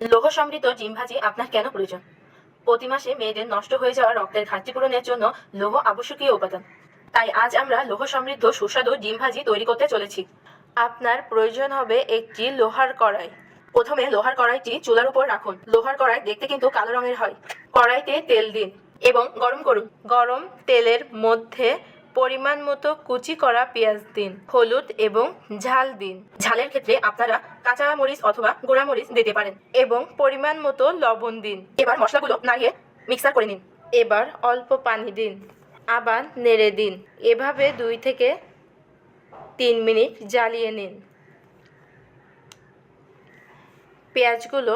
লৌহ সমৃদ্ধ ডিম ভাজি আপনার কেন প্রয়োজন? প্রতি মাসে মেয়েদের নষ্ট হয়ে যাওয়া রক্তের ঘাটতি পূরণের জন্য লৌহ আবশ্যকীয় উপাদান। তাই আজ আমরা লৌহ সমৃদ্ধ সুস্বাদু ডিম ভাজি তৈরি করতে চলেছি। আপনার প্রয়োজন হবে একটি লোহার কড়াই। প্রথমে লোহার কড়াইটি চুলার উপর রাখুন। লোহার কড়াই দেখতে কিন্তু কালো রঙের হয়। কড়াইতে তেল দিন এবং গরম করুন। গরম তেলের মধ্যে পরিমাণ মতো কুচি করা পেঁয়াজ দিন, হলুদ এবং ঝাল দিন। ঝালের ক্ষেত্রে আপনারা কাঁচা মরিচ অথবা গোড়া মরিচ দিতে পারেন এবং পরিমাণ মতো লবণ দিন। এবার মশলাগুলো নাড়িয়ে মিক্সার করে নিন। এবার অল্প পানি দিন, আবার নেড়ে দিন। এভাবে দুই থেকে তিন মিনিট জ্বালিয়ে নিন। পেঁয়াজগুলো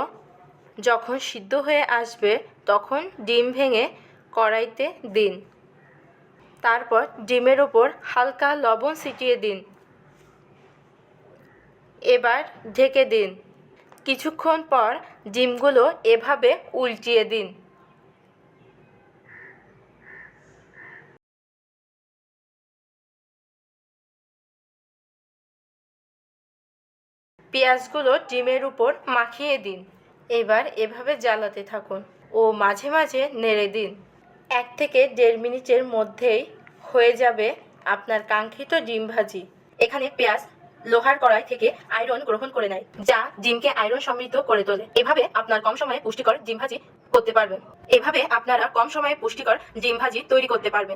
যখন সিদ্ধ হয়ে আসবে, তখন ডিম ভেঙে কড়াইতে দিন। তারপর ডিমের উপর হালকা লবণ ছিটিয়ে দিন। এবার ঢেকে দিন। কিছুক্ষণ পর ডিমগুলো এভাবে উল্টিয়ে দিন। পেঁয়াজগুলো ডিমের উপর মাখিয়ে দিন। এবার এভাবে জ্বালাতে থাকুন ও মাঝে মাঝে নেড়ে দিন। এক থেকে দেড় মিনিটের মধ্যেই হয়ে যাবে আপনার কাঙ্ক্ষিত ডিম ভাজি এখানে পেঁয়াজ লোহার কড়াই থেকে আয়রন গ্রহণ করে নেয়, যা ডিমকে আয়রন সমৃদ্ধ করে তোলে। এভাবে আপনার কম সময়ে পুষ্টিকর ডিম ভাজি করতে পারবেন। এভাবে আপনারা কম সময়ে পুষ্টিকর ডিম ভাজি তৈরি করতে পারবেন।